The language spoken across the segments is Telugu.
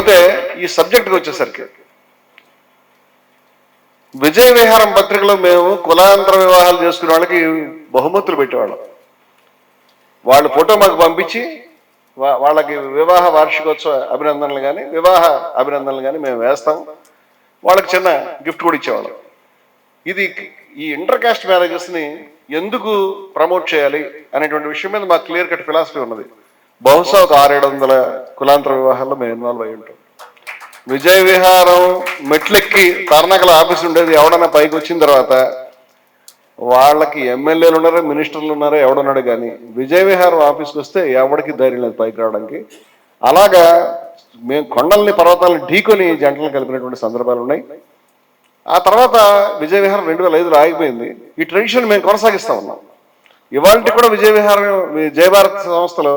ఇకపోతే ఈ సబ్జెక్ట్కి వచ్చేసరికి. విజయ విహారం పత్రికలో మేము కులాంతర వివాహాలు చేసుకునే వాళ్ళకి బహుమతులు పెట్టేవాళ్ళం. వాళ్ళ ఫోటో మాకు పంపించి వాళ్ళకి వివాహ వార్షికోత్సవ అభినందనలు కానీ వివాహ అభినందనలు కానీ మేము వేస్తాం. వాళ్ళకి చిన్న గిఫ్ట్ కూడా ఇచ్చేవాళ్ళం. ఇది ఈ ఇంటర్ కాస్ట్ మ్యారేజెస్ని ఎందుకు ప్రమోట్ చేయాలి అనేటువంటి విషయం మీద మాకు క్లియర్ కట్ ఫిలాసఫీ ఉన్నది. బహుశా ఒక ఆరేడు వందల కులాంతర వివాహాల్లో మేము ఇన్వాల్వ్ అయి ఉంటాం. విజయ విహారం మెట్లెక్కి తార్నాకల ఆఫీస్ ఉండేది. ఎవడన్నా పైకి వచ్చిన తర్వాత వాళ్ళకి ఎమ్మెల్యేలు ఉన్నారో మినిస్టర్లు ఉన్నారో ఎవడున్నాడు కానీ విజయ విహారం ఆఫీస్కి వస్తే ఎవడికి ధైర్యం లేదు పైకి రావడానికి. అలాగా మేము కొండల్ని పర్వతాలను ఢీకొని జంటలు కలిపినటువంటి సందర్భాలు ఉన్నాయి. ఆ తర్వాత విజయ విహారం రెండు వేల ఐదులో ఆగిపోయింది. ఈ ట్రెడిషన్ మేము కొనసాగిస్తా ఉన్నాం. ఇవాళ కూడా విజయ విహారం జయభారత్ సంస్థలో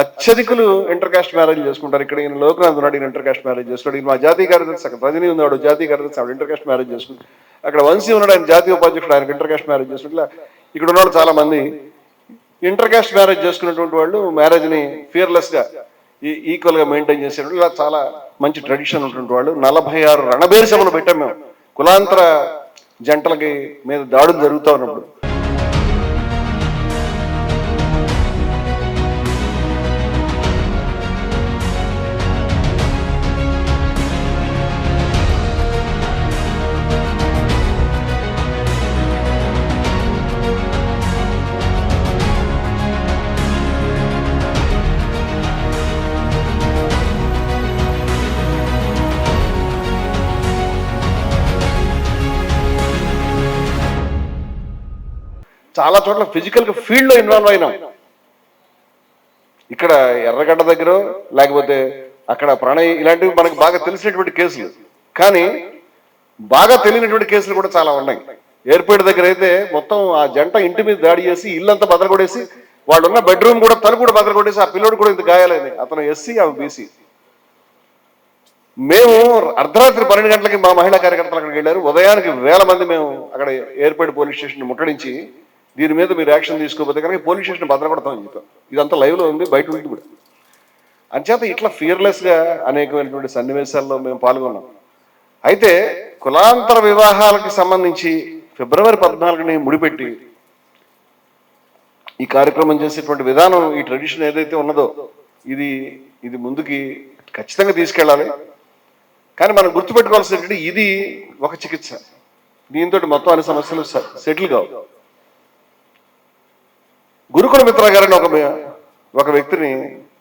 అత్యధికులు ఇంటర్ కాస్ట్ మ్యారేజ్ చేసుకుంటారు. ఇక్కడ ఈయన లోకనాథ్ ఉన్నాడు ఈయన ఇంటర్ కాస్ట్ మ్యారేజ్ చేసుకుంటాడు ఈయన మా జాతీయ కార్యదర్శి అక్కడ రజనీ ఉన్నాడు జాతీయ కార్యదర్శి ఆవిడ ఇంటర్ కాస్ట్ మ్యారేజ్ చేసుకుంటాడు అక్కడ వంశీ ఉన్నాడు ఆయన జాతీయ ఉపాధ్యక్షుడు ఆయనకు ఇంటర్ కాస్ట్ మ్యారేజ్ చేసుకుంటా ఇక్కడ ఉన్నాడు చాలా మంది ఇంటర్ కాస్ట్ మ్యారేజ్ చేసుకున్నటువంటి వాళ్ళు మ్యారేజ్ని ఫియర్లెస్గా ఈక్వల్గా మెయింటైన్ చేసేవాళ్ళు ఇలా చాలా మంచి ట్రెడిషన్ ఉన్నటువంటి వాళ్ళు. నలభై ఆరు రణబేరిసములు పెట్టాం మేము. కులాంతర జంటలకి మీద దాడులు జరుగుతూ ఉన్నప్పుడు. చాలా చోట్ల ఫిజికల్ ఫీల్డ్లో ఫీల్డ్లో ఇన్వాల్వ్ అయినాం. ఇక్కడ ఎర్రగడ్డ దగ్గర లేకపోతే అక్కడ ప్రణయ్ ఇలాంటివి మనకు బాగా తెలిసినటువంటి కేసులు. కానీ బాగా తెలియనటువంటి కేసులు కూడా చాలా ఉన్నాయి. ఎయిర్పోర్ట్ దగ్గర అయితే మొత్తం ఆ జంట ఇంటి మీద దాడి చేసి ఇల్లంతా బదలగొడేసి వాళ్ళు ఉన్న బెడ్రూమ్ కూడా తను కూడా బదలగొడేసి ఆ పిల్లోడు కూడా ఇంత గాయాలైంది. అతను ఎస్సీ ఆమె బీసీ మేము అర్ధరాత్రి పన్నెండు గంటలకి మా మహిళా కార్యకర్తలు అక్కడికి వెళ్ళారు. ఉదయానికి వేల మంది మేము అక్కడ ఎయిర్పోర్ట్ పోలీస్ స్టేషన్ ముట్టడించి దీని మీద మీరు యాక్షన్ తీసుకోకపోతే కనుక పోలీస్ స్టేషన్ భద్రపడతామని చెప్పాం. ఇదంతా లైవ్లో ఉంది బయట ఉంది కూడా. అంచేత ఇట్లా ఫియర్లెస్గా అనేకమైనటువంటి సన్నివేశాల్లో మేము పాల్గొన్నాం. అయితే కులాంతర వివాహాలకు సంబంధించి ఫిబ్రవరి పద్నాలుగుని ముడిపెట్టి ఈ కార్యక్రమం చేసేటువంటి విధానం ఈ ట్రెడిషన్ ఏదైతే ఉన్నదో ఇది ఇది ముందుకి ఖచ్చితంగా తీసుకెళ్ళాలి. కానీ మనం గుర్తుపెట్టుకోవాల్సినటువంటి ఇది ఒక చికిత్స. దీంతో మొత్తం అన్ని సమస్యలు సెటిల్ కావు. గురుకుల మిత్ర గారని ఒక ఒక వ్యక్తిని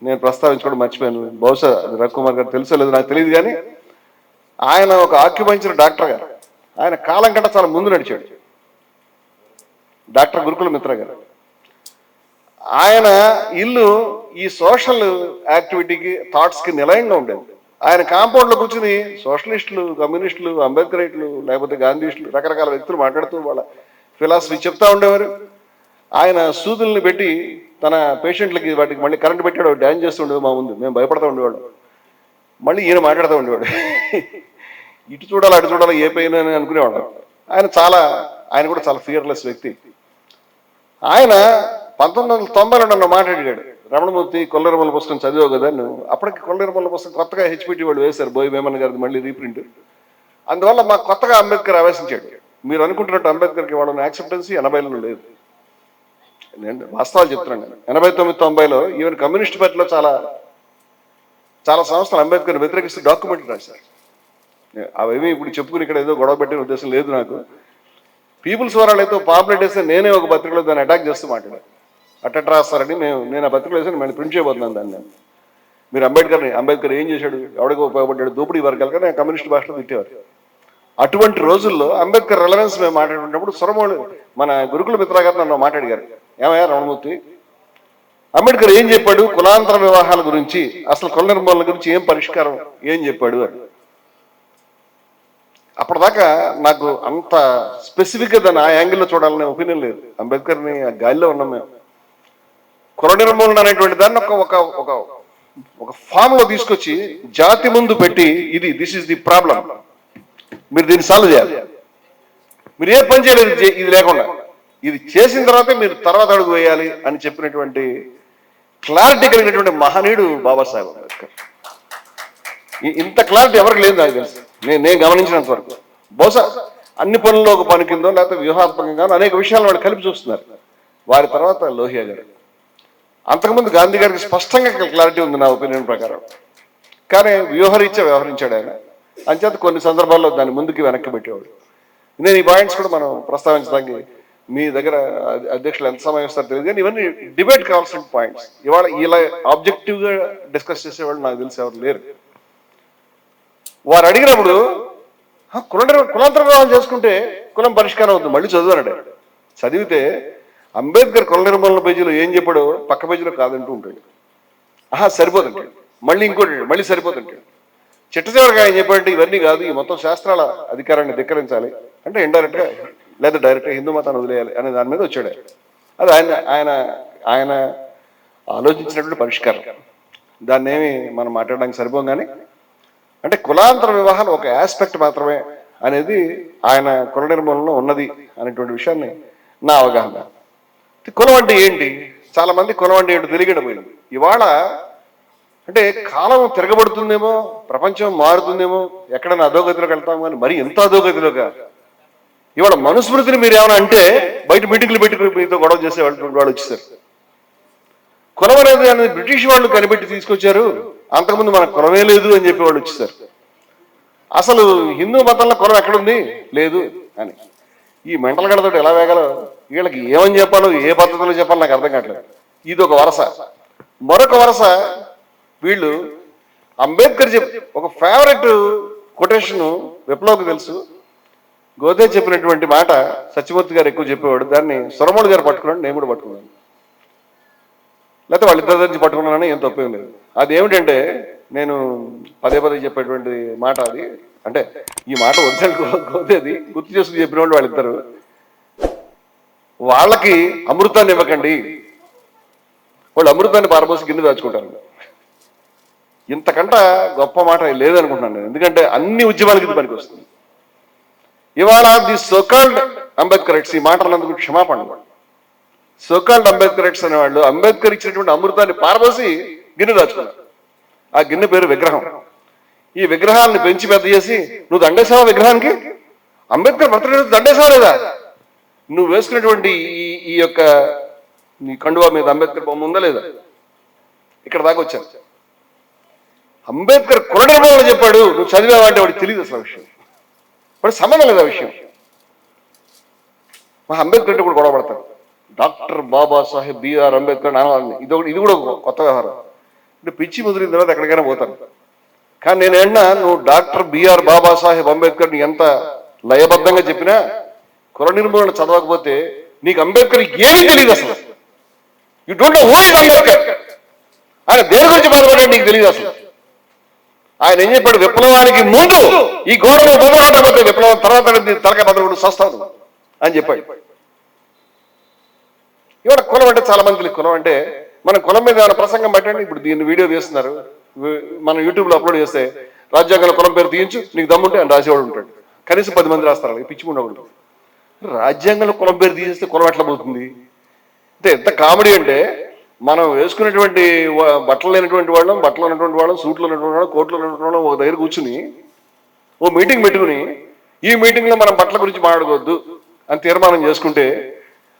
నేను ప్రస్తావించుకోవడం మర్చిపోయాను. బహుశా అది రవికుమార్ గారు తెలుసో లేదు నాకు తెలియదు కానీ ఆయన ఒక ఆక్యుపంచర్ డాక్టర్ గారు. ఆయన కాలం కంటే చాలా ముందు నడిచాడు. డాక్టర్ గురుకుల మిత్ర గారు. ఆయన ఇల్లు ఈ సోషల్ యాక్టివిటీకి థాట్స్కి నిలయంగా ఉండేది. ఆయన కాంపౌండ్లో కూర్చుని సోషలిస్టులు కమ్యూనిస్టులు అంబేద్కరైట్లు లేకపోతే గాంధీస్టులు రకరకాల వ్యక్తులు మాట్లాడుతూ వాళ్ళ ఫిలాసఫీ చెప్తా ఉండేవారు. ఆయన సూదుల్ని పెట్టి తన పేషెంట్లకి వాటికి మళ్ళీ కరెంట్ పెట్టాడు డ్యాన్స్ చేస్తూ ఉండేది మా ముందు. మేము భయపడతా ఉండేవాడు మళ్ళీ ఈయన మాట్లాడుతూ ఉండేవాడు. ఇటు చూడాలి అటు చూడాలి ఏ పెయిన్ అని అనుకునేవాడు ఆయన చాలా ఆయన కూడా చాలా ఫియర్లెస్ వ్యక్తి. ఆయన పంతొమ్మిది వందల తొంభైలో నన్ను మాట్లాడాడు. రమణమూర్తి కొల్లరమల్ల పుస్తకం చదివావు కదా నువ్వు అప్పటికి కొల్లరమల్ల పుస్తకం కొత్తగా హెచ్పిటి వాళ్ళు వేశారు బోయ్ వేమన్ గారిది మళ్ళీ రీప్రింట్ అందువల్ల మాకు కొత్తగా అంబేద్కర్ ఆవేశించాడు. మీరు అనుకుంటున్నట్టు అంబేద్కర్కి వాళ్ళని యాక్సెప్టెన్సీ ఎనభైలో లేదు. నేను వాస్తవాలు చెప్తున్నాను నేను. ఎనభై తొమ్మిది తొంభైలో ఈవెన్ కమ్యూనిస్ట్ పార్టీలో చాలా చాలా సంస్థలు అంబేద్కర్ వ్యతిరేకిస్తూ డాక్యుమెంట్ రాశారు. అవేమి ఇప్పుడు చెప్పుకుని ఇక్కడ ఏదో గొడవ పెట్టిన ఉద్దేశం లేదు నాకు. పీపుల్స్ వరాలు అయితే పాంప్లెట్ వేస్తే నేనే ఒక పత్రికలో దాన్ని అటాక్ చేస్తూ మాట్లాడాను. అట్ట రాస్తారని మేము నేను ఆ పత్రికలో వేసి మేము ప్రింట్ చేయబోతున్నాను దాన్ని నేను. మీరు అంబేద్కర్ని అంబేద్కర్ ఏం చేశాడు ఎవడికి ఉపయోగపడ్డాడు దోపిడీ వర్గాలు కానీ కమ్యూనిస్ట్ భాషలో తిట్టేవారు. అటువంటి రోజుల్లో అంబేద్కర్ రెలవెన్స్ మేము మాట్లాడుకున్నప్పుడు సొరమోడు మన గురుకుల మిత్ర గారు నన్ను మాట్లాడిగారు. ఏమయ్యా రమణమూర్తి? అంబేద్కర్ ఏం చెప్పాడు? కులాంతర వివాహాల గురించి అసలు కుల నిర్మూలన గురించి ఏం పరిష్కారం ఏం చెప్పాడు అని. అప్పటిదాకా నాకు అంత స్పెసిఫిక్గా దాన్ని ఆ యాంగిల్లో చూడాలనే ఒపీనియన్ లేదు. అంబేద్కర్ని ఆ గాలిలో ఉన్నాం మేము. కుల నిర్మూలన అనేటువంటి దాన్ని ఒక ఒక ఒక ఒక ఫామ్ తీసుకొచ్చి జాతి ముందు పెట్టి ఇది దిస్ ఇస్ ది ప్రాబ్లం మీరు దీన్ని సాల్వ్ చేయాలి. మీరు ఏ పని చేయలేదు ఇది లేకుండా. ఇది చేసిన తర్వాతే మీరు తర్వాత అడుగు వేయాలి అని చెప్పినటువంటి క్లారిటీ కలిగినటువంటి మహనీయుడు బాబాసాహెబ్ అంబేద్కర్. ఇంత క్లారిటీ ఎవరికి లేదు నాకు తెలుసు. నేను నేను గమనించినంత వరకు. బహుశా అన్ని పనుల్లో ఒక పని కిందో లేకపోతే వ్యూహాత్మకంగా అనేక విషయాలు వాళ్ళు కలిపి చూస్తున్నారు. వారి తర్వాత లోహియా గారు. అంతకుముందు గాంధీ గారికి స్పష్టంగా క్లారిటీ ఉంది నా ఒపీనియన్ ప్రకారం. కానీ వ్యూహరీత్యా వ్యవహరించాడు ఆయన. అంచేత కొన్ని సందర్భాల్లో దాన్ని ముందుకి వెనక్కి పెట్టేవాడు. నేను ఈ పాయింట్స్ కూడా మనం ప్రస్తావించడానికి మీ దగ్గర అధ్యక్షులు ఎంత సమయం ఇస్తారు తెలియదు. కానీ ఇవన్నీ డిబేట్ కావాల్సిన పాయింట్స్. ఇవాళ ఇలా ఆబ్జెక్టివ్గా డిస్కస్ చేసేవాళ్ళు నాకు తెలిసి ఎవరు లేరు. వారు అడిగినప్పుడు "హ, కుల కులాంతర వివాహం చేసుకుంటే కులం పరిష్కారం అవుతుంది మళ్ళీ చదువున్నాడు చదివితే అంబేద్కర్ కుల నిర్మూలన పేజీలో ఏం చెప్పాడో పక్క పేజీలో కాదంటూ ఉంటాడు. ఆహా సరిపోతుంటాడు మళ్ళీ ఇంకోటి మళ్ళీ సరిపోతుంటాడు చిట్ట చివరికి ఆయన చెప్పాడంటే ఇవన్నీ కాదు ఈ మొత్తం శాస్త్రాల అధికారాన్ని ధిక్కరించాలి. అంటే ఇండైరెక్ట్గా లేదా డైరెక్ట్గా హిందూ మతాన్ని వదిలేయాలి అనే దాని మీద వచ్చాడు. అది ఆయన ఆయన ఆయన ఆలోచించినటువంటి పరిష్కారం. దాన్ని ఏమి మనం మాట్లాడడానికి సరిపోం కానీ అంటే కులాంతర వివాహాలు ఒక ఆస్పెక్ట్ మాత్రమే అనేది ఆయన కుల నిర్మూలనలో ఉన్నది అనేటువంటి విషయాన్ని నా అవగాహన. కులం అంటే ఏంటి? చాలా మంది కులం అంటే ఏంటో తెలియడం పోయింది ఇవాళ అంటే కాలం తిరగబడుతుందేమో ప్రపంచం మారుతుందేమో ఎక్కడైనా అధోగతిలోకి వెళ్తాము కానీ మరి ఎంత అధోగతిలోగా? ఇవాళ మనుస్మృతిని మీరు ఏమైనా అంటే బయట మీటింగ్లు పెట్టుకుని మీతో గొడవ చేసే వాళ్ళు వాళ్ళు వచ్చేసారు. కులం అనేది అనేది బ్రిటిష్ వాళ్ళు కనిపెట్టి తీసుకొచ్చారు. అంతకుముందు మనకు కులమే లేదు అని చెప్పి వాళ్ళు వచ్చేసారు. అసలు హిందూ మతంలో కులం ఎక్కడుంది? లేదు అని. ఈ మెంటల్ గడతో ఎలా వేగాలో వీళ్ళకి ఏమని చెప్పాలో ఏ పద్ధతిలో చెప్పాలో నాకు అర్థం కావట్లేదు. ఇది ఒక వరస. మరొక వరస వీళ్ళు అంబేద్కర్ చెప్ ఒక ఫేవరెట్ కొటేషన్ విప్లవ్కి తెలుసు. గోదే చెప్పినటువంటి మాట సత్యమూర్తి గారు ఎక్కువ చెప్పేవాడు. దాన్ని సొరమోడు గారు పట్టుకున్నాడు నేను కూడా పట్టుకున్నాను. లేకపోతే వాళ్ళిద్దరి నుంచి పట్టుకున్నానని ఏం తప్పేం లేదు. అది ఏమిటంటే నేను పదే పదే చెప్పేటువంటి మాట అది. అంటే ఈ మాట ఒరిజినల్ గోదేది. గుర్తు చేసుకుని చెప్పిన వాళ్ళు వాళ్ళిద్దరు. వాళ్ళకి అమృతాన్ని ఇవ్వకండి. వాళ్ళు అమృతాన్ని పారబోసి గిన్నె దాచుకుంటారు. ఇంతకంట గొప్ప మాట లేదనుకుంటున్నాను నేను. ఎందుకంటే అన్ని ఉద్యమాలకి ఇది పనికి వస్తుంది ఇవాళ ది సోకాల్డ్ అంబేద్కరైట్స్ ఈ మాటలందుకు క్షమాపణ సోకాల్డ్ అంబేద్కరైట్స్ అనేవాళ్ళు అంబేద్కర్ ఇచ్చినటువంటి అమృతాన్ని పారబోసి గిన్నె దాచుకున్నారు. ఆ గిన్నె పేరు విగ్రహం. ఈ విగ్రహాన్ని పెంచి పెద్ద చేసి నువ్వు దండేశావా విగ్రహానికి? అంబేద్కర్ బర్త్డే దండేశావా లేదా? నువ్వు వేసుకున్నటువంటి ఈ ఈ యొక్క నీ కండువా మీద అంబేద్కర్ బొమ్మ ఉందా లేదా? ఇక్కడ దాకా వచ్చాను. అంబేద్కర్ కొరడ చెప్పాడు నువ్వు చదివావంటే వాడికి తెలియదు అసలు విషయం. మరి సంబంధం లేదు ఆ విషయం. మా అంబేద్కర్ అంటే కూడా గొడవ పడతాడు. డాక్టర్ బాబాసాహెబ్ బిఆర్ అంబేద్కర్ నాన్న ఇది ఒకటి ఇది కూడా కొత్త వ్యవహారం. అంటే పిచ్చి ముదిరిన తర్వాత ఎక్కడికైనా పోతాను. కానీ నేను ఏమన్నా నువ్వు డాక్టర్ బిఆర్ బాబాసాహెబ్ అంబేద్కర్ ఎంత లయబద్ధంగా చెప్పినా కుల నిర్మూలన చదవకపోతే నీకు అంబేద్కర్ ఏమీ తెలియదు అసలు. You don't know who is Ambedkar ఆయన దేని గురించి బాధపడ్డాడు నీకు తెలియదు అసలు. ఆయన ఏం చెప్పాడు? విప్లవానికి ముందు ఈ గోడను బొమ్మలాడకపోతే విప్లవం తర్వాత తలక బదులు సస్తాను అని చెప్పాడు. ఇవాళ కులం అంటే చాలా మంది కులం అంటే మన కులం మీద ఏమైనా ప్రసంగం పెట్టండి. ఇప్పుడు దీన్ని వీడియో తీస్తున్నారు మనం యూట్యూబ్లో అప్లోడ్ చేస్తే రాజ్యాంగంలో కులం పేరు తీయించు నీకు దమ్ముంటే అని రాసేవాడు ఉంటాడు. కనీసం పది మంది రాస్తారు. అలాగే పిచ్చి రాజ్యాంగంలో కులం పేరు తీసేస్తే కులం ఎట్లా పోతుంది? అంటే ఎంత కామెడీ అంటే మనం వేసుకునేటువంటి బట్టలు లేనటువంటి వాళ్ళం బట్టలు ఉన్నటువంటి వాళ్ళం సూట్లు ఉన్నటువంటి వాళ్ళం కోట్లు ఉన్నటువంటి వాళ్ళం ఒక దగ్గర కూర్చుని ఓ మీటింగ్ పెట్టుకుని ఈ మీటింగ్లో మనం బట్టల గురించి మాట్లాడుకోవద్దు అని తీర్మానం చేసుకుంటే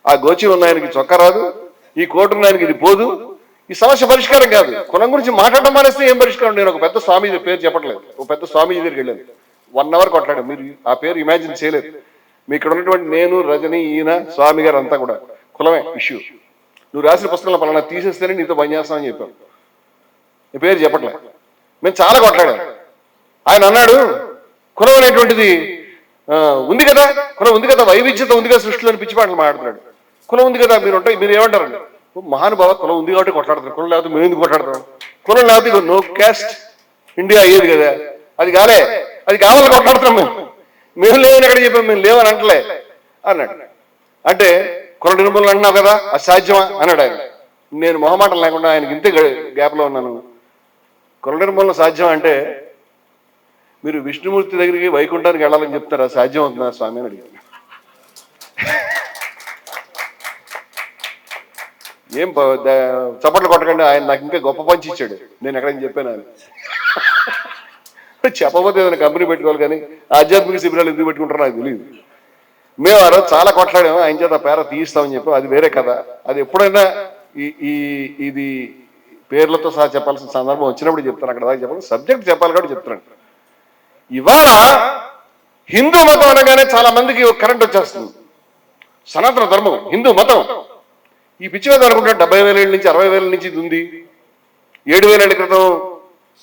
ఆ గోచి ఉన్న ఆయనకి చొక్కా రాదు ఈ కోటు ఉన్న ఆయనకి ఇది పోదు ఈ సమస్య పరిష్కారం కాదు. కులం గురించి మాట్లాడడం మానేస్తే ఏం పరిష్కారం? నేను ఒక పెద్ద స్వామి పేరు చెప్పట్లేదు. ఒక పెద్ద స్వామి దగ్గరికి వెళ్ళాను. వన్ అవర్ కొట్లాడు. మీరు ఆ పేరు ఇమాజిన్ చేయలేదు. మీ ఇక్కడ ఉన్నటువంటి నేను రజని ఈయన స్వామి గారు అంతా కూడా. కులమే ఇష్యూ నువ్వు రాసిన పుస్తకంలో పలానా తీసేస్తేనే నీతో పని చేస్తామని చెప్పాను నీ పేరు చెప్పట్లే. మేము చాలా కొట్లాడాం. ఆయన అన్నాడు కులం అనేటువంటిది ఉంది కదా? కులం ఉంది కదా? వైవిధ్యత ఉంది కదా సృష్టిలో పిచ్చి పాటలు మాట్లాడుతున్నాడు. కులం ఉంది కదా? మీరు ఉంటాయి మీరు ఏమంటారండి? ఓ మహానుభావ కులం ఉంది కాబట్టి కొట్లాడుతారు కులం లేకపోతే మేము ఎందుకు కొట్లాడతాం కులం లేకపోతే నో క్యాస్ట్ ఇండియా అయ్యేది కదా? అది కాలే అది కావాలని కొట్లాడుతున్నాం మేము. మేము లేవని ఎక్కడ చెప్పాం? మేము లేవని అంటలే అన్నాడు. అంటే కుల నిర్మూలన అన్నావు కదా అసాధ్యమా అన్నాడు ఆయన. నేను మొహమాటం లేకుండా ఆయనకి ఇంతే గ్యాప్లో ఉన్నాను. కుల నిర్మూలన సాధ్యం అంటే మీరు విష్ణుమూర్తి దగ్గరికి వైకుంఠానికి వెళ్ళాలని చెప్తారా? సాధ్యం అవుతుందా స్వామి అని అడిగాను. ఏం చప్పట్లు కొట్టకండి ఆయన నాకు ఇంకా గొప్ప పంచి ఇచ్చాడు. నేను ఎక్కడైనా చెప్పాను ఆయన చెప్పబోతే ఏదైనా కంపెనీ పెట్టుకోవాలి కానీ ఆధ్యాత్మిక శిబిరాలు ఎందుకు పెట్టుకుంటారో నాకు తెలియదు మేము ఆ రోజు చాలా కొట్లాడాము ఆయన చేత పేర తీయిస్తామని చెప్పి అది వేరే కదా అది ఎప్పుడైనా ఈ ఈ ఇది పేర్లతో సహా చెప్పాల్సిన సందర్భం వచ్చినప్పుడు చెప్తాను అక్కడ దాకా చెప్పాలి. సబ్జెక్ట్ చెప్పాలి కాబట్టి చెప్తున్నాను. ఇవాళ హిందూ మతం అనగానే చాలా మందికి కరెంట్ వచ్చేస్తుంది. సనాతన ధర్మం హిందూ మతం. ఈ పిచ్చి మీద అనుకుంటే డెబ్బై వేల ఏళ్ళ నుంచి అరవై వేల నుంచి ఇది ఉంది. ఏడు వేల ఏళ్ళ క్రితం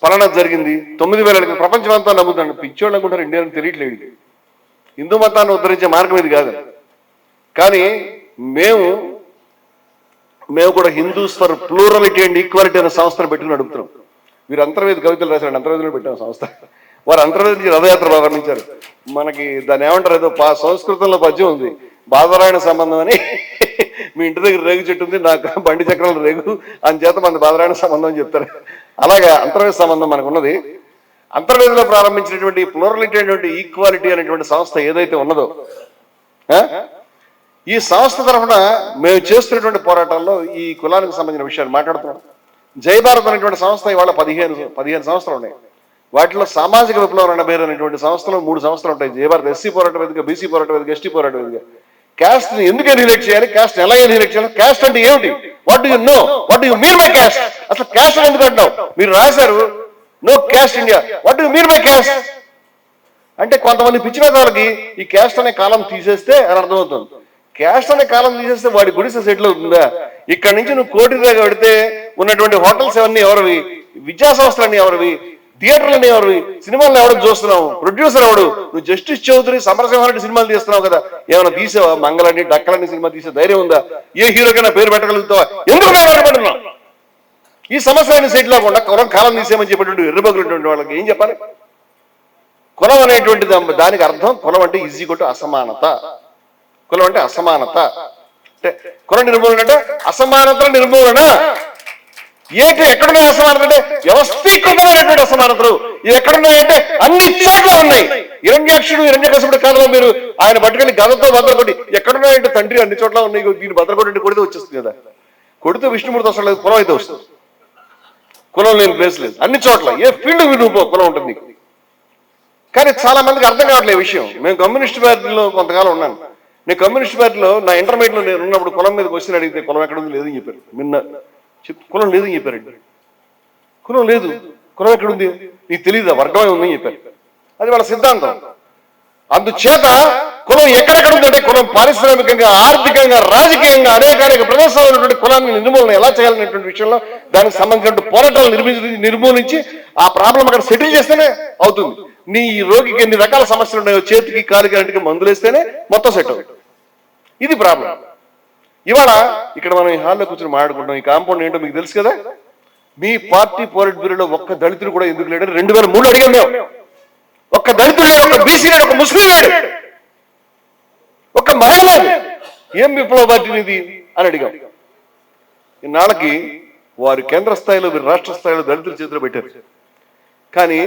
పలానా జరిగింది తొమ్మిది వేల ఏళ్ళ క్రితం ప్రపంచం అంతా నమ్ముతాడు పిచ్చోళ్ళు అనుకుంటారు ఇండియా తెలియట్లేదు. హిందూ మతాన్ని ఉద్ధరించే మార్గం ఇది కాదు. కానీ మేము మేము కూడా Hindus for plurality and equality అనే సంస్థను పెట్టుకుని నడుపుతున్నాం. వీరు అంతర్వేది కవితలు రాశారు అంతర్వేదిలో పెట్టిన సంస్థ. వారు అంతర్వేది రథయాత్ర ప్రారంభించారు మనకి దాన్ని ఏమంటారు ఏదో పా సంస్కృతంలో పద్యం ఉంది. బాదరాయణ సంబంధం అని. మీ ఇంటి దగ్గర రేగు చెట్టు ఉంది నాకు బండి చక్రాల రేగు అని చేత మన బాదరాయణ సంబంధం అని చెప్తారు. అలాగే అంతర్వేద సంబంధం మనకు ఉన్నది. అంతర్వేదిలో ప్రారంభించినటువంటి ప్లూరలిటీ అనేటువంటి ఈక్వాలిటీ అనేటువంటి సంస్థ ఏదైతే ఉన్నదో ఆ? ఈ సంస్థ తరఫున మేము చేస్తున్నటువంటి పోరాటాల్లో ఈ కులానికి సంబంధించిన విషయాలు మాట్లాడుతున్నాం. జయభారత్ అనేటువంటి సంస్థ ఇవాళ పదిహేను పదిహేను సంవత్సరాలు ఉన్నాయి. వాటిలో సామాజిక విప్లవం అనే పేరు అనేటువంటి సంస్థలు మూడు సంస్థలు ఉంటాయి. జై భారత్ ఎస్సీ పోరాట వేదిక బీసీ పోరాట వేదిక ఎస్టీ పోరాట వేదిక. క్యాస్ట్ ఎందుకు ఎలిమినేట్ చేయాలి? క్యాస్ట్ ఎలా ఎలిమినేట్ చేయాలి? క్యాస్ట్ అంటే ఏమిటి? What you know what you mean by caste అసలు క్యాస్ట్ ఎందుకు అంటున్నావు? మీరు రాశారు no caste India what do mean by caste అంటే కొంతమంది పిచ్చి వాళ్ళకి ఈ క్యాస్ట్ అనే కాలం తీసేస్తే అని అర్థమవుతుంది. క్యాస్ట్ అనే కాలం తీసేస్తే వాడి గుడిసె సెటిల్ అవుతుందా? ఇక్కడ నుంచి నువ్వు కోటి దాకా పెడితే ఉన్నటువంటి హోటల్స్ అవన్నీ ఎవరివి? విద్యా సంస్థలన్నీ ఎవరివి? థియేటర్లన్నీ ఎవరివి? సినిమాలను ఎవరు చూస్తున్నావు? ప్రొడ్యూసర్ ఎవడు? నువ్వు జస్టిస్ చౌదరి సమరసింహారెడ్డి సినిమాలు తీస్తున్నావు కదా. ఏమైనా తీసావా? మంగళని డక్కలని సినిమా తీసే ధైర్యం ఉందా? ఏ హీరోకైనా పేరు పెట్టగలుగుతావా? ఎందుకు భయపడుతున్నావు ఈ సమస్యలన్నీ సెటిల్ అవ్వకుండా కులం కాలం తీసేయమని చెప్పేటువంటి ఎర్రబగులుటువంటి వాళ్ళకి ఏం చెప్పాలి? కులం అనేటువంటి దానికి అర్థం కులం అంటే ఈజీ కొట్టు అసమానత. కులం అంటే అసమానత. అంటే కుల నిర్మూలన అంటే అసమానత నిర్మూలన. ఏంటి ఎక్కడున్నాయి అసమానత అంటే వ్యవస్థీకృతమైనటువంటి అసమానతలు. ఇవి ఎక్కడున్నాయంటే అన్ని చోట్ల ఉన్నాయి. హిరణ్యాక్షుడు హిరణ్యకశపుడు కథలో మీరు ఆయన పట్టుకొని గదతో భద్ర ఎక్కడున్నాయంటే తండ్రి అన్ని చోట్ల ఉన్నాయి దీన్ని భద్ర కొడితే వచ్చేస్తుంది కదా. కొడితే విష్ణుమూర్తి అసలు కులం అయితే వస్తుంది. కులం లేని ప్లేస్ లేదు. అన్ని చోట్ల. ఏ ఫీల్డ్ నువ్వు కులం ఉంటుంది నీకు. కానీ చాలా మందికి అర్థం కావట్లేదు విషయం. మేము కమ్యూనిస్ట్ పార్టీలో కొంతకాలం ఉన్నాను. నేను కమ్యూనిస్ట్ పార్టీలో నా ఇంటర్మీడియట్లో నేను ఉన్నప్పుడు కులం మీద క్వశ్చన్ అడిగితే కులం ఎక్కడ ఉంది? లేదని చెప్పారు. నిన్న కులం లేదని చెప్పారండి కులం లేదు. కులం ఎక్కడ ఉంది? నీకు తెలియదా వర్గమే ఉందని చెప్పారు. అది వాళ్ళ సిద్ధాంతం. అందుచేత కులం ఎక్కడెక్కడ ఉందంటే కులం పారిశ్రామికంగా ఆర్థికంగా రాజకీయంగా అనేక అనేక ఉన్నటువంటి కులాన్ని నిర్మూలన ఎలా చేయాలనేటువంటి విషయంలో దానికి సంబంధించిన పోరాటాలు నిర్మించి నిర్మూలించి ఆ ప్రాబ్లం అక్కడ సెటిల్ చేస్తేనే అవుతుంది. నీ ఈ రోగికి ఎన్ని రకాల సమస్యలు ఉన్నాయో చేతికి కాలుకి అన్నిటికీ మందులేస్తేనే మొత్తం సెట్ అవుతుంది. ఇది ప్రాబ్లం. ఇవాళ ఇక్కడ మనం ఈ హాల్లో కూర్చొని మాట్లాడుకుంటాం ఈ కాంపౌండ్ ఏంటో మీకు తెలుసు కదా? మీ పార్టీ పోలిట్ బ్యూరోలో ఒక్క దళితుడు కూడా ఎందుకు లేడు? రెండు వేల మూడు అడిగాం మేము. ఒక్క దళితుడు లేడు ఒక బీసీ లేడు ఒక ముస్లిం లేడు. ఒక మహిళ ఏం విప్లవ పార్టీ ఇది? అని అడిగాం. ఇన్నాళ్ళకి వారు కేంద్ర స్థాయిలో వీరు రాష్ట్ర స్థాయిలో దళితుల చేతిలో పెట్టారు. కానీ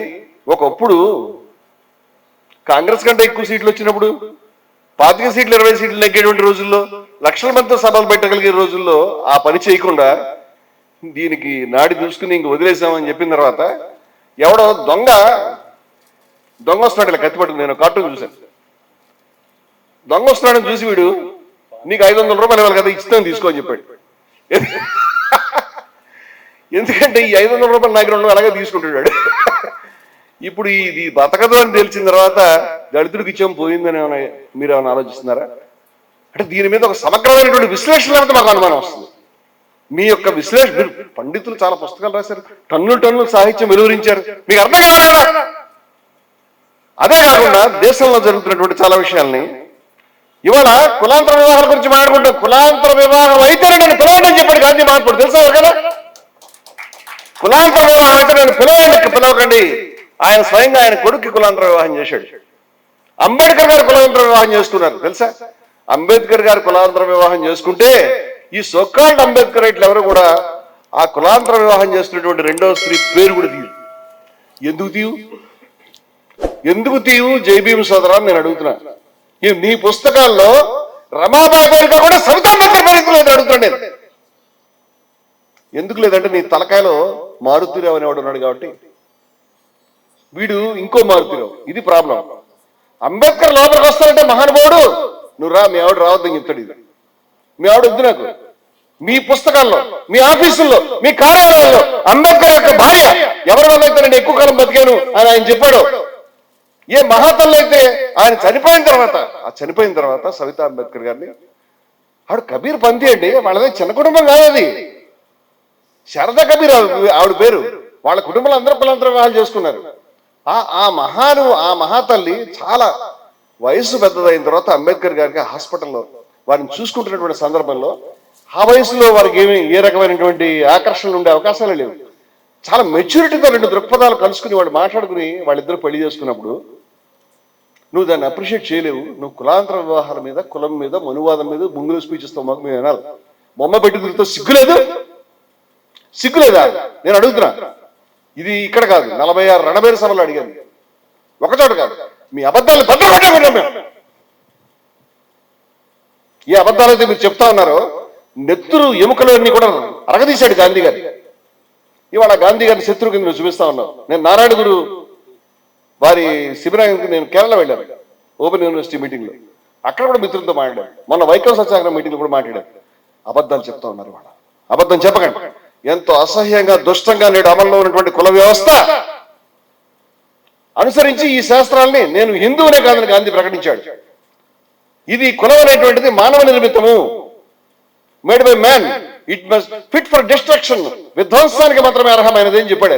ఒకప్పుడు కాంగ్రెస్ కంటే ఎక్కువ సీట్లు వచ్చినప్పుడు పాతిక సీట్లు ఇరవై సీట్లు నెగ్గేటువంటి రోజుల్లో లక్షల మందితో సభలు పెట్టగలిగే రోజుల్లో ఆ పని చేయకుండా దీనికి నాడి చూసుకుని ఇంక వదిలేసామని చెప్పిన తర్వాత ఎవడో దొంగ దొంగ వస్తున్నాడు ఇలా కత్తి నేను కార్టూన్ చూశాను. దొంగ వస్తున్నాడని చూసి వీడు నీకు ఐదు వందల రూపాయలు ఇవ్వాలి కదా ఇస్తాను తీసుకో అని చెప్పాడు. ఎందుకంటే ఈ ఐదు వందల రూపాయలు నాకు రెండు అలాగే తీసుకుంటున్నాడు. ఇప్పుడు ఇది బతకదు అని తెలిసిన తర్వాత దళితుడికి ఇచ్చాం పోయిందని ఏమైనా మీరు ఏమైనా ఆలోచిస్తున్నారా? అంటే దీని మీద ఒక సమగ్రమైనటువంటి విశ్లేషణ లేకపోతే మాకు అనుమానం వస్తుంది. మీ యొక్క విశ్లేషణ మీరు పండితులు చాలా పుస్తకాలు రాశారు టన్నులు టన్నులు సాహిత్యం వెలువరించారు. మీకు అర్థం కావాలి కదా అదే కాకుండా దేశంలో జరుగుతున్నటువంటి చాలా విషయాల్ని ఇవాళ కులాంతర వివాహాల గురించి మాట్లాడుకుంటాం కులాంతర వివాహం అయితేనే నేను పిలవండి అని చెప్పాడు గాంధీ మహాత్ముడు తెలుసా కదా? కులాంతర వివాహం అయితే నేను పిలవండి పిలవకండి. ఆయన స్వయంగా ఆయన కొడుక్కి కులాంతర వివాహం చేశాడు. అంబేద్కర్ గారు కులాంతర వివాహం చేసుకున్నారు తెలుసా? అంబేద్కర్ గారు కులాంతర వివాహం చేసుకుంటే ఈ సొక్కాల్డ్ అంబేద్కర్ ఇట్లా ఎవరు కూడా ఆ కులాంతర వివాహం చేస్తున్నటువంటి రెండవ స్త్రీ పేరు కూడా తీయు ఎందుకు తీయు ఎందుకు తీయు జైభీం సోదరా అని నేను అడుగుతున్నా. మీ నీ పుస్తకాల్లో రమాబాయి పేరుగా కూడా సవితాంబేద్కర్ పేరు ఎందుకు లేదు నేను. ఎందుకు లేదంటే నీ తలకాయలో మారుతిరావు అనేవాడు ఉన్నాడు కాబట్టి. వీడు ఇంకో మారుతిరావు. ఇది ప్రాబ్లం. అంబేద్కర్ లోపలికి వస్తానంటే మహానుభావుడు నువ్వు రా మీ ఆవిడ రావద్దని చెప్తాడు ఇది. మీ ఆవిడ వద్దు నాకు. మీ పుస్తకాల్లో మీ ఆఫీసుల్లో మీ కార్యాలయాల్లో అంబేద్కర్ యొక్క భార్య ఎవరి వల్ల అయితే నేను ఎక్కువ కాలం బతికాను అని ఆయన చెప్పాడు. ఏ మహాతల్లి అయితే ఆయన చనిపోయిన తర్వాత ఆ చనిపోయిన తర్వాత సవితా అంబేద్కర్ గారిని ఆవిడ కబీర్ పంతియండి అండి వాళ్ళది చిన్న కుటుంబం కాదు అది. శారదా కబీర్ ఆవిడ- ఆవిడ పేరు. వాళ్ళ కుటుంబంలో అందరూ పిల్లలందరూ వాళ్ళు చేసుకున్నారు. ఆ ఆ మహాను ఆ మహాతల్లి చాలా వయసు పెద్దదైన తర్వాత అంబేద్కర్ గారికి హాస్పిటల్లో వారిని చూసుకుంటున్నటువంటి సందర్భంలో ఆ వయసులో వారికి ఏమి ఏ రకమైనటువంటి ఆకర్షణలు ఉండే అవకాశాలు లేవు. చాలా మెచ్యూరిటీతో రెండు దృక్పథాలు కలుసుకుని వాళ్ళు మాట్లాడుకుని వాళ్ళిద్దరు పెళ్ళి చేసుకున్నప్పుడు నువ్వు దాన్ని అప్రిషియేట్ చేయలేవు. నువ్వు కులాంతర వివాహాల మీద కులం మీద మనువాదం మీద ముంగులు స్పీచ్ ఇస్తావు మాకు మేము వినాలి బొమ్మ పెట్టి తిరుగుతూ సిగ్గులేదు సిగ్గులేదా నేను అడుగుతున్నా. ఇది ఇక్కడ కాదు. నలభై ఆరు రణబేరు సభలు అడిగాను. ఒకచోట కాదు. మీ అబద్ధాలు భద్రపడ్డా మేము. ఏ అబద్ధాలు అయితే మీరు చెప్తా ఉన్నారో? నెత్తురు ఎముకలు అన్ని కూడా అరగదీశాడు గాంధీ గారి. ఇవాళ గాంధీ గారిని శత్రువు కింద చూపిస్తా ఉన్నావు నేను నారాయణ గురు వారి శిబిరానికి నేను కేరళ వెళ్ళాను ఓపెన్ యూనివర్సిటీ మీటింగ్లో అక్కడ కూడా మిత్రులతో మాట్లాడాను. మొన్న వైకల్ సత్యాగ్రహం మీటింగ్ కూడా మాట్లాడాను. అబద్ధాలు చెప్తా ఉన్నారు వాళ్ళ అబద్ధం చెప్పకండి. ఎంతో అసహ్యంగా దుష్టంగా నేడు అమల్లో ఉన్నటువంటి కుల వ్యవస్థ అనుసరించి ఈ శాస్త్రాల్ని నేను హిందువునే కాదని గాంధీ ప్రకటించాడు. ఇది కులం అనేటువంటిది మానవ నిర్మితము. Made by man it must fit for destruction. విధ్వంసానికి మాత్రమే అర్హమైనది అని చెప్పాడు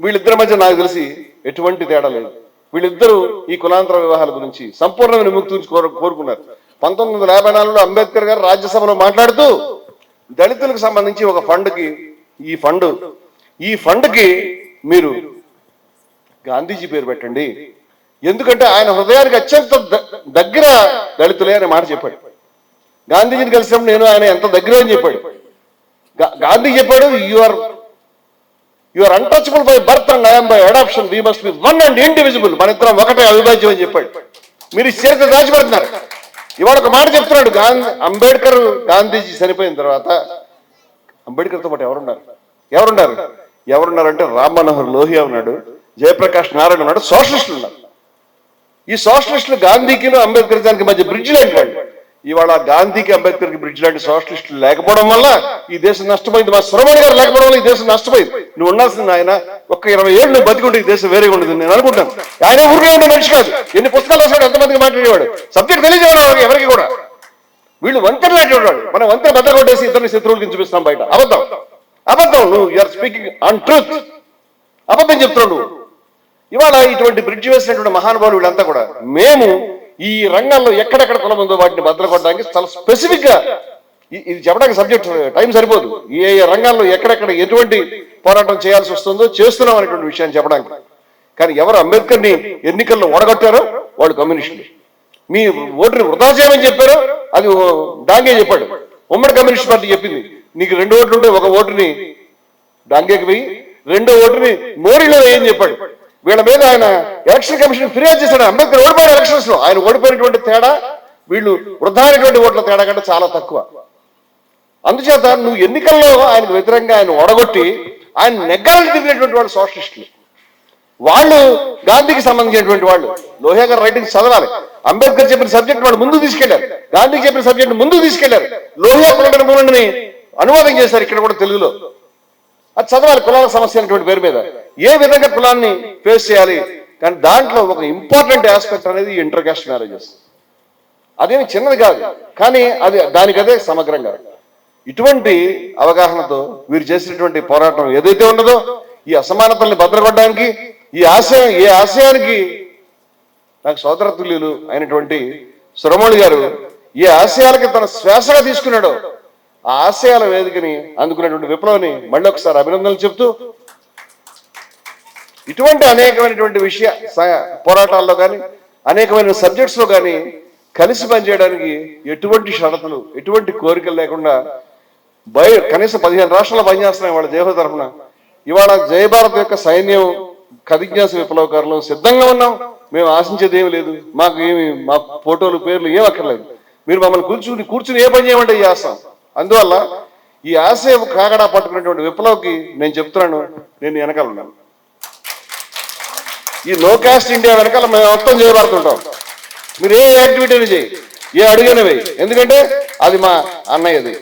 వీళ్ళిద్దరి మధ్య నాకు తెలిసి ఎటువంటి తేడా లేదు. వీళ్ళిద్దరూ ఈ కులాంతర వివాహాల గురించి సంపూర్ణమైన విముక్తి నుంచి కోరుకున్నారు. పంతొమ్మిది వందల యాభై నాలుగులో అంబేద్కర్ గారు రాజ్యసభలో మాట్లాడుతూ దళితులకు సంబంధించి ఒక ఫండ్కి ఈ ఫండ్ ఈ ఫండ్కి మీరు గాంధీజీ పేరు పెట్టండి. ఎందుకంటే ఆయన హృదయానికి అత్యంత ద- దగ్గర దళితులే అనే మాట చెప్పాడు. గాంధీజీని కలిసినప్పుడు నేను ఆయన ఎంత దగ్గర అని చెప్పాడు. గాంధీ చెప్పాడు you are you are untouchable by birth and I'm by adoption we must be one and individual మన ఇద్దరం ఒకటే అవిభాజ్యం అని చెప్పాడు. మీరు ఈ దాచిపెడుతున్నారు. ఇవాళ ఒక మాట చెప్తున్నాడు గాంధీ అంబేద్కర్ గాంధీజీ చనిపోయిన తర్వాత అంబేద్కర్తో పాటు ఎవరున్నారు? ఎవరున్నారు? ఎవరున్నారంటే రామ్ మనోహర్ లోహియా ఉన్నాడు జయప్రకాష్ నారాయణ ఉన్నాడు సోషలిస్టులు ఉన్నారు. ఈ సోషలిస్టులు గాంధీకి అంబేద్కర్ దానికి మధ్య బ్రిడ్జ్ లాంటి వాళ్ళు. ఇవాళ గాంధీకి అంబేద్కర్కి బ్రిడ్జ్ లాంటి సోషలిస్టులు లేకపోవడం వల్ల ఈ దేశం నష్టపోయింది. మా సురమణి గారు లేకపోవడం వల్ల ఈ దేశం నష్టపోయింది. నువ్వు ఉండాల్సింది ఆయన ఒక్క ఇరవై ఏళ్ళు నువ్వు బతికుంటే ఈ దేశం వేరేగా ఉండదు నేను అనుకుంటాను ఆయన ఊరికే ఉండే మనిషి కాదు. ఎన్ని పుస్తకాలు రాసాడు ఎంతమందికి మాట్లాడేవాడు? సబ్జెక్ట్ తెలియజేవాడు ఎవరికి? కూడా? వీళ్ళు వంతెన లాంటివాడు మనం వంతెన బద్దలు కొట్టేసి ఇద్దరిని శత్రువులకి చూపిస్తాం బయట. అబద్ధం. అబద్ధం. నువ్వు యూఆర్ స్పీకింగ్ ఆన్ ట్రూత్ అబద్ధం చెప్తున్నావు ఇవాళ ఇటువంటి బ్రిడ్జ్ వేసినటువంటి మహానుభావులు వీళ్ళంతా కూడా మేము ఈ రంగంలో ఎక్కడెక్కడ కులం ఉందో వాటిని బద్దలు చాలా స్పెసిఫిక్గా ఇది చెప్పడానికి సబ్జెక్ట్ టైం సరిపోదు. ఏ రంగాల్లో ఎక్కడెక్కడ ఎటువంటి పోరాటం చేయాల్సి వస్తుందో చేస్తున్నాం అనేటువంటి విషయాన్ని చెప్పడానికి. కానీ ఎవరు అంబేద్కర్ని ఎన్నికల్లో ఓడగొట్టారో వాళ్ళు కమ్యూనిస్టులు. మీ ఓటుని వృధా చేయమని చెప్పారో అది డాంగే చెప్పాడు. ఉమ్మడి కమ్యూనిస్ట్ పార్టీ చెప్పింది నీకు రెండు ఓట్లు ఉంటే ఒక ఓటుని డాంగేకి పోయి రెండో ఓటుని మోడీలో వేయని చెప్పాడు. వీళ్ళ మీద ఆయన ఎలక్షన్ కమిషన్ ఫిర్యాదు చేశాడు. అంబేద్కర్ ఓడిపోయాడు ఎలక్షన్స్లో. ఆయన ఓడిపోయినటువంటి తేడా వీళ్ళు వృధా అయినటువంటి ఓట్ల తేడా కంటే చాలా తక్కువ. అందుచేత నువ్వు ఎన్నికల్లో ఆయనకు వ్యతిరేకంగా ఆయన ఓడగొట్టి ఆయన నెగ్గాలని తిరిగినటువంటి వాళ్ళు సోషలిస్టులు. వాళ్ళు గాంధీకి సంబంధించినటువంటి వాళ్ళు. లోహియా గారు రైటింగ్ చదవాలి. అంబేద్కర్ చెప్పిన సబ్జెక్ట్ వాళ్ళు ముందుకు తీసుకెళ్ళారు. గాంధీకి చెప్పిన సబ్జెక్ట్ ముందుకు తీసుకెళ్ళారు. లోహియా కుల మూలని అనువాదం చేశారు ఇక్కడ కూడా తెలుగులో. అది చదవాలి కులాల సమస్య అనేటువంటి పేరు మీద. ఏ విధంగా కులాన్ని ఫేస్ చేయాలి? కానీ దాంట్లో ఒక ఇంపార్టెంట్ ఆస్పెక్ట్ అనేది ఇంటర్ కాస్ట్ మ్యారేజెస్ అదేమి చిన్నది కాదు కానీ అది దానికదే సమగ్రంగా. ఇటువంటి అవగాహనతో వీరు చేసినటువంటి పోరాటం ఏదైతే ఉన్నదో ఈ అసమానతల్ని భద్రపడడానికి ఈ ఆశయం ఏ ఆశయానికి నాకు సోదరతుల్యులు అయినటువంటి సురమౌళి గారు ఏ ఆశయాలకి తన శ్వాసగా తీసుకున్నాడో ఆ ఆశయాల వేదికని అందుకున్నటువంటి విప్లవాన్ని మళ్ళీ ఒకసారి అభినందనలు చెప్తూ ఇటువంటి అనేకమైనటువంటి విషయ పోరాటాల్లో కానీ అనేకమైన సబ్జెక్ట్స్లో కానీ కలిసి పనిచేయడానికి ఎటువంటి షరతులు ఎటువంటి కోరికలు లేకుండా బయ కనీసం పదిహేను రాష్ట్రాల్లో పనిచేస్తున్నాయి వాళ్ళ దేశ తరఫున ఇవాళ జయభారత్ యొక్క సైన్యం కదిజ్ఞాస విప్లవకారులు సిద్ధంగా ఉన్నాం. మేము ఆశించేది ఏమి లేదు. మాకు ఏమి మా ఫోటోలు పేర్లు ఏం అక్కర్లేదు. మీరు మమ్మల్ని కూర్చుని కూర్చుని ఏ పని చేయమంటే చేస్తాం అందువల్ల ఈ ఆశయం కాగడా పట్టుకున్నటువంటి విప్లవకి నేను చెప్తున్నాను. నేను వెనకాల ఉన్నాను. ఈ లో క్యాస్ట్ ఇండియా వెనకాల మేము మొత్తం చేయబడుతుంటాం. మీరు ఏ యాక్టివిటీని చేయి ఏ అడిగినవి ఎందుకంటే అది మా అన్నయ్యది.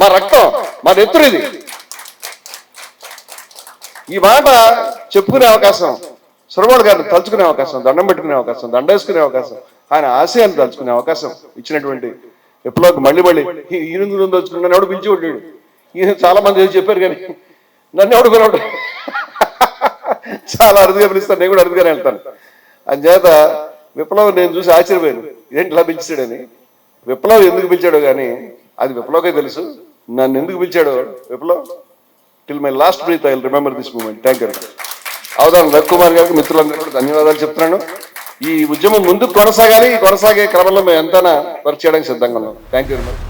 మా రక్తం మా నెత్తురు ఇది ఈ మాట చెప్పుకునే అవకాశం సురవాడు గారిని తలుచుకునే అవకాశం దండం పెట్టుకునే అవకాశం దండ వేసుకునే అవకాశం ఆయన ఆశయాన్ని తలుచుకునే అవకాశం ఇచ్చినటువంటి ఎప్పుడో మళ్ళీ మళ్ళీ ఈయన గురించి తలుచుకున్నాను ఎవడు పిలిచి ఉంటాడు? ఈయన చాలా మంది చెప్పారు కానీ నన్ను ఎవడు పిలవడు? చాలా అరుదుగా పిలుస్తాను నేను కూడా అరుదుగానే వెళ్తాను. అందుచేత విప్లవం నేను చూసి ఆశ్చర్యపోయాను. ఏంటి ఇలా పిలిచాడని? విప్లవం ఎందుకు పిలిచాడో కానీ అది విప్లవకే తెలుసు. నన్ను ఎందుకు పిలిచాడో? Viplav till my last breath I remember this moment thank you అవదాం Ravikumar గారికి మిత్రులందరూ కూడా ధన్యవాదాలు చెప్తున్నాను. ఈ ఉద్యమం ముందుకు కొనసాగాలి. కొనసాగే క్రమంలో మేము ఎంతైనా వర్క్ చేయడానికి సిద్ధంగా ఉన్నాం. Thank you very much